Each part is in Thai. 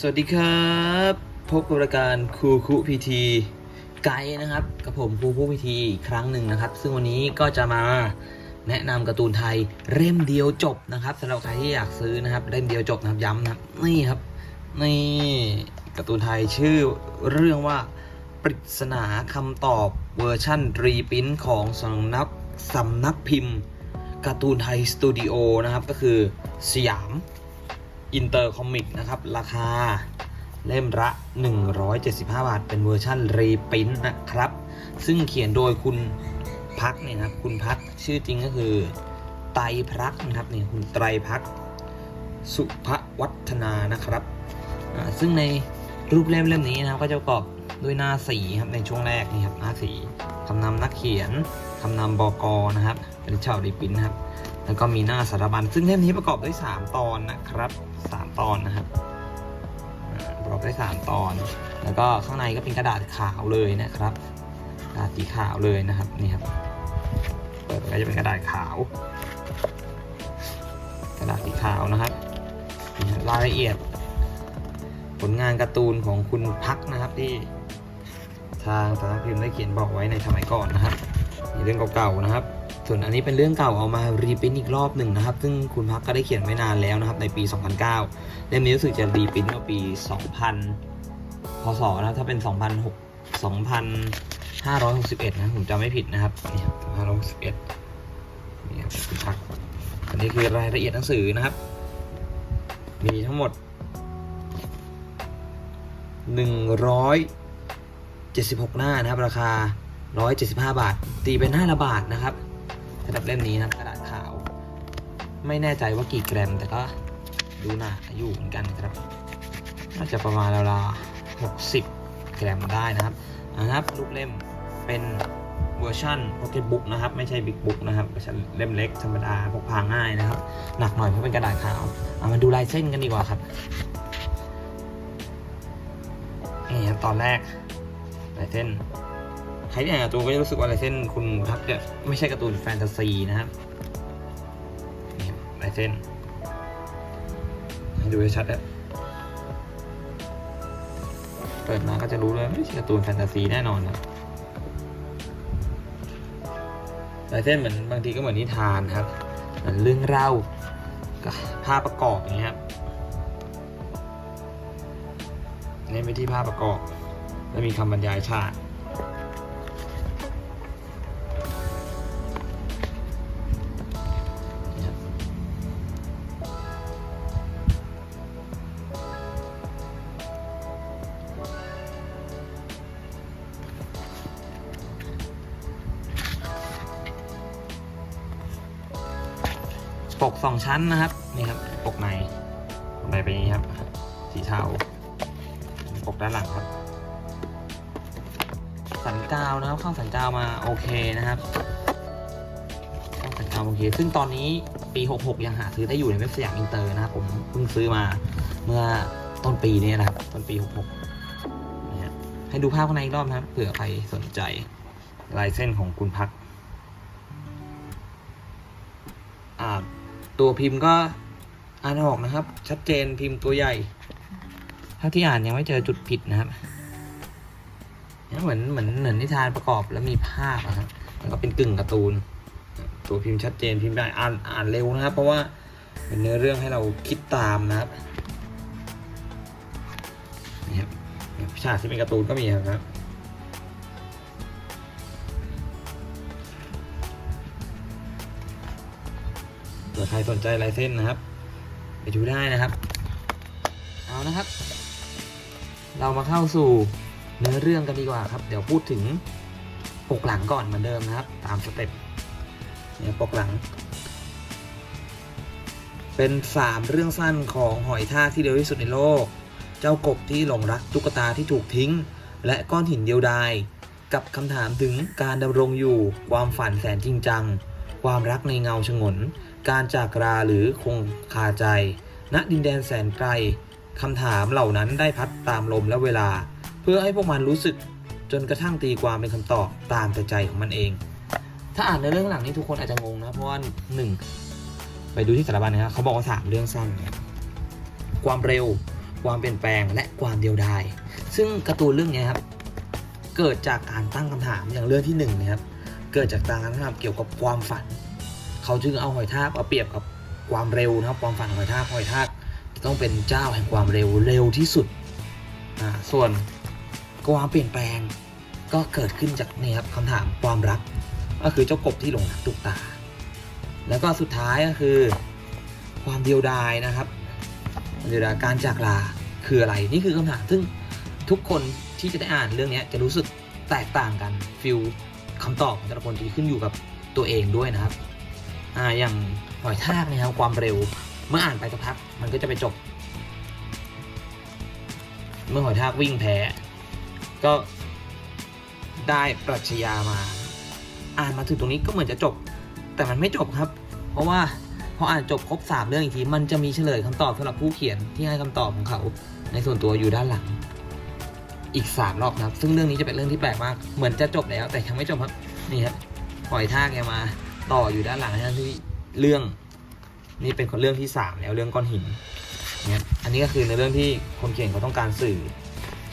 สวัสดีครับ พบกับรายการครูคุพีทีไกด์นะครับกับผมครูคุพีทีอีกครั้งหนึ่งนะครับ ซึ่งวันนี้ก็จะมาแนะนำการ์ตูนไทยเล่มเดียวจบนะครับสำหรับใครที่อยากซื้อนะครับเล่มเดียวจบนะครับย้ำนะครับนี่ครับนี่การ์ตูนไทยชื่อเรื่องว่าปริศนาคำตอบเวอร์ชั่นรีพินของสำนักสำนักพิมพ์การ์ตูนไทยสตูดิโอนะครับก็คือสยาม อินเตอร์คอมิกนะครับ ราคาเล่มละ 175 บาท เป็นเวอร์ชั่นรีพินนะครับ ซึ่งเขียนโดยคุณพักเนี่ยนะครับ คุณพักชื่อจริงก็คือ ไตรพักนะครับนี่คุณไตรพักสุภวัฒนานะครับ ซึ่งในรูปเล่มเล่มนี้นะครับ ก็จะประกอบด้วยหน้าสีครับในช่วงแรกนี่ครับหน้าสีคำนำนักเขียนคำนำบกนะครับ เป็นชาวรีพินนะครับ แล้วก็มีหน้าสารบัญซึ่งเล่มนี้ประกอบด้วย 3 ตอนนะครับ 3 ตอนนะครับอ่าประกอบด้วย 3 ตอน แล้วก็ข้างในก็เป็นกระดาษขาวเลยนะครับ กระดาษสีขาวเลยนะครับนี่ครับเปิดไปก็จะเป็นกระดาษขาว กระดาษสีขาวนะครับรายละเอียด ผลงานการ์ตูนของคุณพักนะครับที่ทางสำนักพิมพ์ได้เขียนบอกไว้ในสมัยก่อนนะครับเรื่องเก่าๆนะครับ ส่วนอันนี้เป็นเรื่องเก่าเอามารีพิมพ์อีกรอบหนึ่งนะครับ ซึ่งคุณพักก็ได้เขียนไว้นานแล้วนะครับ ในปี 2009 เล่มนี้รู้สึกจะรีพิมพ์เมื่อปี 2000 พศนะถ้าเป็น 2006 2561 นะผมจำไม่ผิดนะครับนี่2561นี่ครับคุณพักอันนี้คือรายละเอียดหนังสือนะครับ มีทั้งหมด 176 หน้านะครับ ราคา 175 บาท ตีเป็นหน้าละบาทนะครับ สำหรับเล่มนี้นะกระดาษขาว ไม่แน่ใจว่ากี่แกรม แต่ก็ดูหนาอยู่เหมือนกันครับน่าจะประมาณราวๆ60แกรมได้นะครับนะครับรูปเล่มเป็นเวอร์ชัน Pocket Book นะครับ ไม่ใช่ Big Book นะครับเวอร์ชันเล่มเล็กธรรมดาพกพาง่ายนะครับ หนักหน่อยเพราะเป็นกระดาษขาวเอามาดูลายเส้นกันดีกว่าครับนี่ตอนแรกลายเส้น รที่อ่านการ์ตูนก็จะรู้สึกว่าลายเส้นคุณทักจะไม่ใช่การ์ตูนแฟนตาซีนะครับนี่ครับลายเส้นให้ดูให้ชัดอะเปิดมาก็จะรู้เลยไม่ใช่การ์ตูนแฟนตาซีแน่นอนนะลายเส้นเหมือนบางทีก็เหมือนนิทานครับเหมือนเรื่องเล่ากับภาพประกอบอย่างเงี้ยครับเน้นไปที่ภาพประกอบ แล้วมีคำบรรยายฉาก ปกสองชั้นนะครับนี่ครับปกในปกในเป็นนี้ครับ สีเทาปกด้านหลังครับ สันกาวนะครับข้าสันกาวมาโอเคนะครับข้าสันกาวโอเค ซึ่งตอนนี้ปี 66 ยังหาซื้อได้อยู่ในเว็บสยามอินเตอร์นะครับผมเพิ่งซื้อมาเมื่อต้นปีนี้นะครับต้นปี 66นะฮะให้ดูภาพข้างในอีกรอบนะครับเผื่อใครสนใจลายเส้นของคุณพัก ตัวพิมพ์ก็อ่านออกนะครับ ชัดเจนพิมพ์ตัวใหญ่ ถ้าที่อ่านยังไม่เจอจุดผิดนะครับเนี่เหมือนเหมือนเหมือนนิทานประกอบแล้วมีภาพอะครับแล้วก็เป็นกึ่งการ์ตูน ตัวพิมพ์ชัดเจนพิมพ์ได้อ่านอ่านเร็วนะครับ เพราะว่าเป็นเนื้อเรื่องให้เราคิดตามนะครับนี่ครับฉากที่เป็นการ์ตูนก็มีครับ ผื่อใครสนใจลายเส้นนะครับ ไปดูได้นะครับ เอานะครับ เรามาเข้าสู่เนื้อเรื่องกันดีกว่าครับ เดี๋ยวพูดถึงปกหลังก่อนเหมือนเดิมนะครับ ตามสเต็ปเนี่ยปกหลัง เป็นสามเรื่องสั้นของหอยทากที่เร็วที่สุดในโลก เจ้ากบที่หลงรักตุ๊กตาที่ถูกทิ้ง และก้อนหินเดียวดายกับคำถามถึงการดำรงอยู่ความฝันแสนจริงจัง ความรักในเงาชงน การจากราหรือคงคาใจ ณดินแดนแสนไกลคำถามเหล่านั้นได้พัดตามลมและเวลา เพื่อให้พวกมันรู้สึกจนกระทั่งตีความเป็นคำตอบตามแต่ใจของมันเอง ถ้าอ่านในเรื่องหลังนี้ทุกคนอาจจะงงนะเพราะว่าหนึ่งไปดูที่สารบัญนะครับเขาบอกว่าสามเรื่องสั้นความเร็ว ความเปลี่ยนแปลงและความเดียวดายซึ่งการ์ตูนเรื่องนี้ครับเกิดจากการตั้งคำถามอย่างเรื่องที่หนึ่งนะครับเกิดจากการตั้งคำถามเกี่ยวกับความฝัน เขาจึงเอาหอยทากมาเปรียบกับความเร็วนะครับ ความฝันของหอยทากหอยทากจะต้องเป็นเจ้าแห่งความเร็วเร็วที่สุดอ่าส่วนความเปลี่ยนแปลงก็เกิดขึ้นจากนี่ครับคำถามความรัก ก็คือเจ้ากบที่หลงรักตุกตา แล้วก็สุดท้ายก็คือ ความเดียวดายนะครับเดียวดายการจากลาคืออะไรนี่คือคำถามซึ่งทุกคนที่จะได้อ่านเรื่องนี้จะรู้สึกแตกต่างกันฟิลคำตอบของแต่ละคนจะขึ้นอยู่กับตัวเองด้วยนะครับ อ่าอย่างหอยทากเนะครับความเร็ว เมื่ออ่านไปสักพัก มันก็จะไปจบ เมื่อหอยทากวิ่งแพ้ ก็ได้ปรัชญามา อ่านมาถึงตรงนี้ก็เหมือนจะจบ แต่มันไม่จบครับ เพราะว่าพออ่านจบครบสามเรื่องอีกที มันจะมีเฉลยคำตอบสำหรับผู้เขียนที่ให้คำตอบของเขา ในส่วนตัวอยู่ด้านหลัง อีกสามรอบนะครับ ซึ่งเรื่องนี้จะเป็นเรื่องที่แปลกมาก เหมือนจะจบแล้ว แต่ยังไม่จบครับ นี่ครับปล่อยท่าแกมา ต่ออยู่ด้านหลังนะที่เรื่องนี่เป็นคนเรื่องที่สามแล้วเรื่องก้อนหินเนี่ยอันนี้ก็คือในเรื่องที่คนเขียนเขาต้องการสื่อ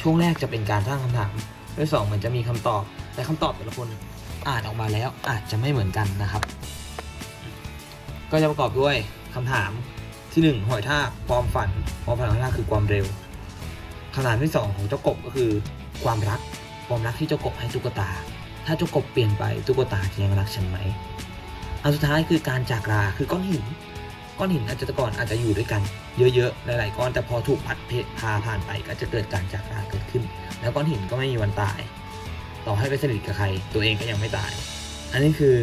ช่วงแรกจะเป็นการตั้งคำถามเรื่องสองเหมือนจะมีคำตอบ แต่คำตอบแต่ละคนอ่านออกมาแล้วอาจจะไม่เหมือนกันนะครับ ก็จะประกอบด้วยคำถามที่หนึ่งหอยทากความฝัน ความฝันของหอยทากคือความเร็วคำถามที่สองของเจ้ากบก็คือ ความรัก ความรักที่เจ้ากบให้ตุ๊กตา ถ้าเจ้ากบเปลี่ยนไปตุ๊กตาจะยังรักฉันไหม อันสุดท้ายคือการจากลาคือก้อนหิน ก้อนหินอาจจะต่ก่อนอาจจะอยู่ด้วยกัน เยอะๆหลายๆก้อนแต่พอถูกพัดเพพาผ่านไปก็จะเกิดการจากลาเกิดขึ้น แล้วก้อนหินก็ไม่มีวันตาย ต่อให้ไปสนิทกับใคร ตัวเองก็ยังไม่ตาย อันนี้คือ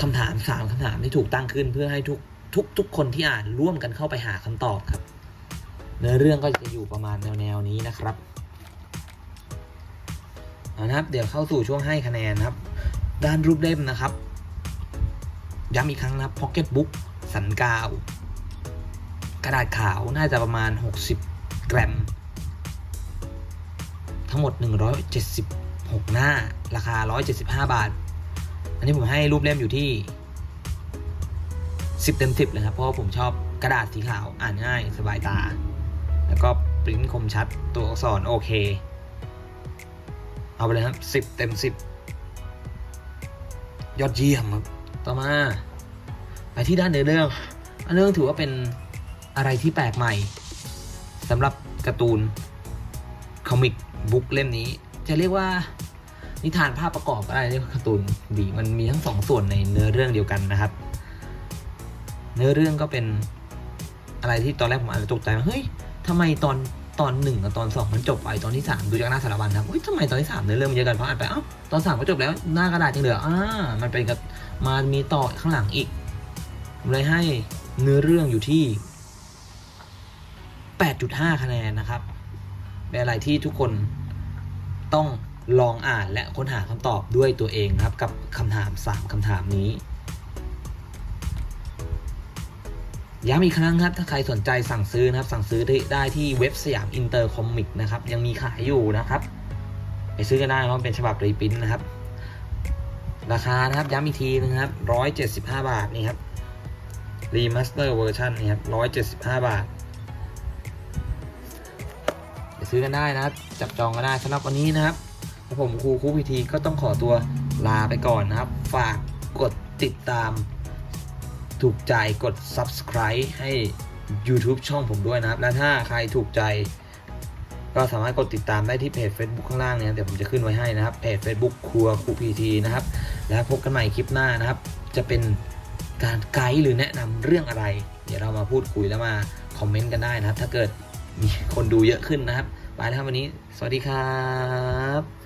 คำถามสามคำถามที่ถูกตั้งขึ้นเพื่อให้ทุกทุกทุกคนที่อ่านร่วมกันเข้าไปหาคำตอบครับ เนื้อเรื่องก็จะอยู่ประมาณแนวๆนี้นะครับเอานะครับ เดี๋ยวเข้าสู่ช่วงให้คะแนนครับ ด้านรูปเล่มนะครับ ย้ำอีกครั้งนะครับ Pocket Book สันกาว กระดาษขาวน่าจะประมาณ 60 กรัม ทั้งหมด 176 หน้า ราคา 175 บาท อันนี้ผมให้รูปเล่มอยู่ที่ 10 เต็ม 10 เลยครับ เพราะผมชอบกระดาษสีขาวอ่านง่ายสบายตา แล้วก็ปริ้นคมชัดตัวอักษรโอเค เอาไปเลยครับ 10 เต็ม 10 ยอดเยี่ยมครับ ต่อมา ไปที่ด้านเนื้อเรื่องอันเรื่องถือว่าเป็นอะไรที่แปลกใหม่สำหรับการ์ตูนคอมิกบุ๊กเล่มนี้ จะเรียกว่านิทานภาพประกอบก็ได้เรียกว่าการ์ตูนดีมันมีทั้งสองส่วนในเนื้อเรื่องเดียวกันนะครับ เนื้อเรื่องก็เป็นอะไรที่ตอนแรกผมอาจจะตกใจว่าเฮ้ยทำไมตอนตอนหนึ่งกับตอนสองมันจบไปตอนที่สามดูจากหน้าสารบัญครับเฮ้ยทำไมตอนที่สามเนื้อเรื่องมันเยอะกันเพราะอ่านไปเอ้าตอนสามก็จบแล้วหน้ากระดาษยังเหลืออ่ามันเป็นกับ มามีต่อข้างหลังอีกผมเลยให้เนื้อเรื่องอยู่ที่ 8.5 คะแนนนะครับเป็นอะไรที่ทุกคนต้องลองอ่านและค้นหาคำตอบด้วยตัวเองนะครับ กับคำถาม 3คำถามนี้ย้ำอีกครั้งครับ ถ้าใครสนใจสั่งซื้อนะครับ สั่งซื้อได้ได้ที่เว็บสยามอินเตอร์คอมิกนะครับ ยังมีขายอยู่นะครับ ไปซื้อกันได้เพราะเป็นฉบับรีพินท์นะครับ ราคานะครับย้ำอีกทีนะครับ 175 บาทนี่ครับรีมาสเตอร์เวอร์ชันนี่ครับ175 บาทไปซื้อกันได้นะครับ จับจองก็ได้สำหรับวันนี้นะครับแล้วผมครูครูพิธีก็ต้องขอตัวลาไปก่อนนะครับ ฝากกดติดตาม ถูกใจกด subscribe ให้ YouTube ช่องผมด้วยนะครับ และถ้าใครถูกใจ ก็สามารถกดติดตามได้ที่เพจ Facebook ข้างล่างเนี่ยเดี๋ยวผมจะขึ้นไว้ให้นะครับเพจ Facebook ครัวครูพีทีนะครับ แล้วพบกันใหม่คลิปหน้านะครับ จะเป็นการไกด์หรือแนะนำเรื่องอะไร เดี๋ยวเรามาพูดคุยแล้วมาคอมเมนต์กันได้นะครับ ถ้าเกิดมีคนดูเยอะขึ้นนะครับ ไปแล้วครับวันนี้ สวัสดีครับ